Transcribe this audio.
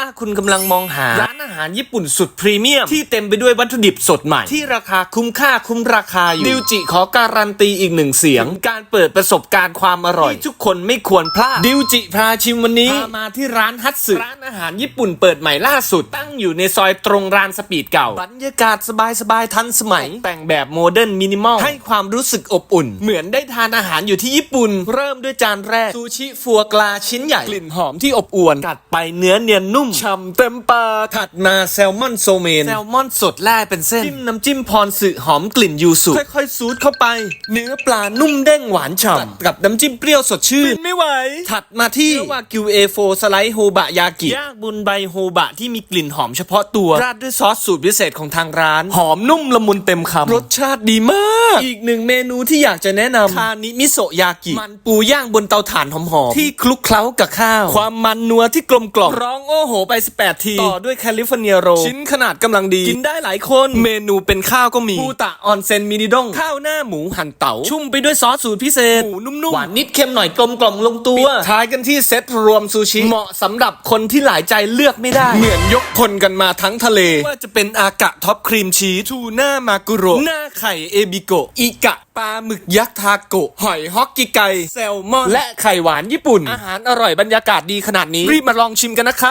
ถ้าคุณกำลังมองหาร้าน หารญี่ปุ่นสุดพรีเมียม ที่เต็มไปด้วยวัตถุดิบสดใหม่ ที่ราคาคุ้มค่าคุ้มราคาอยู่ดิวจิขอการันตีอีกหนึ่งเสียง การเปิดประสบการณ์ความอร่อยที่ทุกคนไม่ควรพลาดดิวจิพาชิมวันนี้พามาที่ร้านฮัตสึร้านอาหารญี่ปุ่นเปิดใหม่ล่าสุด ตั้งอยู่ในซอยตรงรานสปีดเก่าบรรยากาศสบายๆทันสมัย แต่งแบบโมเดิร์นมินิมอลให้ความรู้สึกอบอุ่น เหมือนได้ทานอาหารอยู่ที่ญี่ปุ่น เริ่มด้วยจานแรกซูชิฟัวกลาชิ้นใหญ่กลิ่นหอมที่อบอวนกัดไปเนื้อเนียนนุ่มฉ่ำเต็มปากถัดมาแซลมอนโซเมนแซลมอนสดแล่เป็นเส้น จิ้มน้ำจิ้มพรสึหอมกลิ่นยูสุ ค่อยๆ ซูดเข้าไป เนื้อปลานุ่มเด้งหวานฉ่ำกับน้ำจิ้มเปรี้ยวสดชื่นไม่ไหว ถัดมาที่เนื้อวากิว A4 สไลด์โฮบะยากิย่างบุนใบโฮบะที่มีกลิ่นหอมเฉพาะตัวราดด้วยซอสสูตรพิเศษของทางร้าน หอมนุ่มละมุนเต็มคำรสชาติดีมาก อีกหนึ่งเมนูที่อยากจะแนะนำคานิมิโซะยากิ มันปูย่างบนเตาถ่านหอมๆ ที่คลุกเคล้ากับข้าว ความมันนัวที่กลมกล่อม ร้องโอ้โหไป 18 ที ต่อด้วยแคลิฟอร์เนียโรลชิ้นขนาดกำลังดี กินได้หลายคน เมนูเป็นข้าวก็มีปูตะออนเซนมินิดง ข้าวหน้าหมูหั่นเต๋า ชุ่มไปด้วยซอสสูตรพิเศษ หมูนุ่มๆ หวานนิดเค็มหน่อยกลมกล่อมลงตัวท้ายกันที่เซตรวมซูชิ เหมาะสำหรับคนที่หลายใจเลือกไม่ได้ เหมือนยกคนกันมาทั้งทะเล ว่าจะเป็นอากะท็อปครีมชีสทูน่ามากุโระหน้าไข่เอบิโกะอิกะปลาหมึกยักษ์ทาโกะหอยฮอกกิไกแซลมอน และไข่หวานญี่ปุ่น อาหารอร่อยบรรยากาศดีขนาดนี้ รีบมาลองชิมกันนะครับ